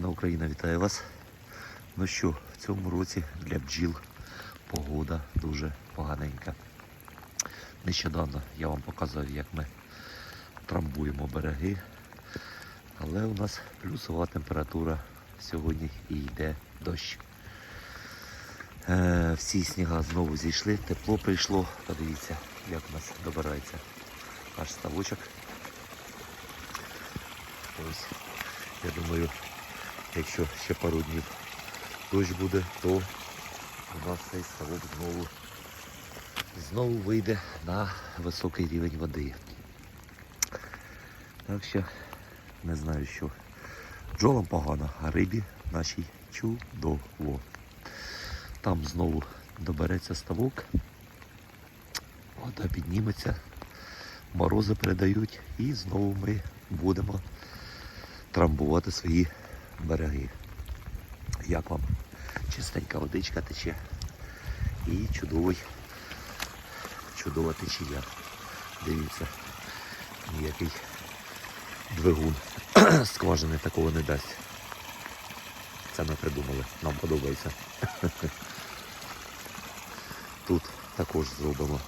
Україна, вітаю вас. Ну що, в цьому році для бджіл погода дуже поганенька. Нещодавно я вам показував, як ми трамбуємо береги, але у нас плюсова температура сьогодні і йде дощ. Е, всі сніга знову зійшли, тепло прийшло. Подивіться, як у нас добирається наш ставочок. Ось, я думаю, якщо ще пару днів дощ буде, то у нас цей ставок знову, знову вийде на високий рівень води. Так що не знаю, що бджолам погано, а рибі нашій чудово. Там знову добереться ставок, вода підніметься, морози передають і знову ми будемо трамбувати свої береги. Як вам чистенька водичка тече і чудовий, чудова течія. Дивіться, ніякий двигун скважини такого не дасть. Це ми придумали, нам подобається. Тут також зробимо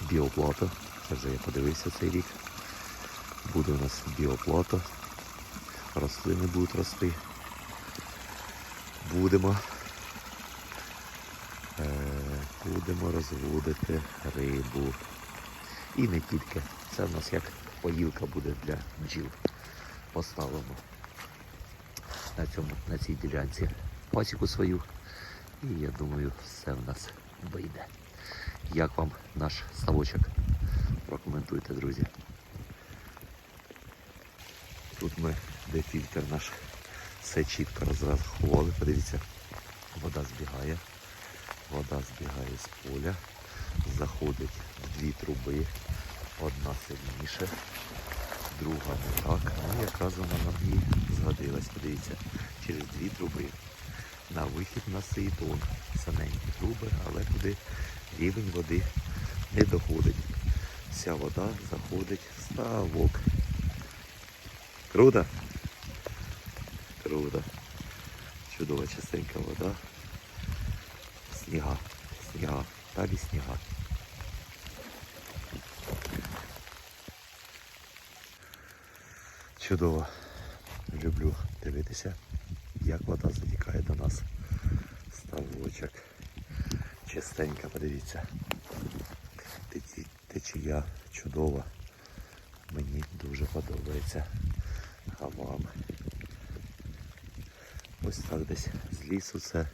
біоплату. Це вже я подивився цей рік. Буде у нас біоплата. Рослини будуть рости. Будемо, е, будемо розводити рибу. І не тільки. Це в нас як поїлка буде для бджіл. Поставимо на цьому, на цій ділянці пасіку свою. І я думаю, все в нас вийде. Як вам наш ставочок? Прокоментуйте, друзі. Тут ми, де фільтр наш, все чітко розрахували. Подивіться, вода збігає. Вода збігає з поля, заходить в дві труби. Одна сильніше, друга не так. Ну, якраз вона нам і згодилась. Подивіться, через дві труби. На вихід на сейтон. Саненькі труби, але туди рівень води не доходить. Вся вода заходить в ставок. Круто? Круто. Чудова чистенька вода. Сніга. Сніга. Далі сніга. Чудово. Люблю дивитися, як вода затікає до нас. Ставочок. Чистенька, подивіться. Течія чудова. Мені дуже подобається. А вам. Ось так десь з лісу це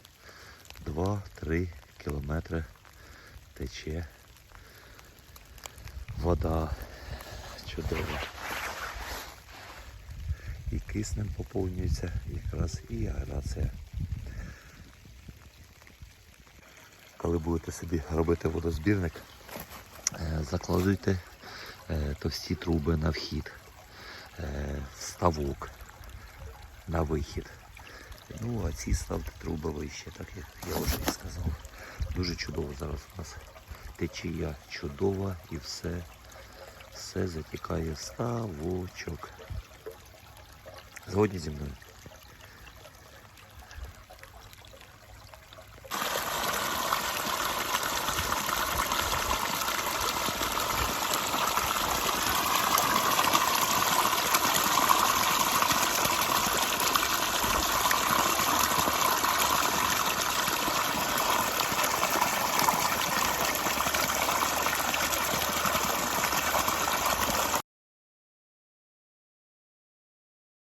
2-3 кілометри тече вода чудова. І киснем поповнюється якраз і аерація. Коли будете собі робити водозбірник, е, закладуйте е, товсті труби на вхід, ставок на вихід. Ну, а ці ставте труби вище, так як я вже і сказав. Дуже чудово зараз у нас течія чудова і все, все затікає ставочок. Згодні зі мною.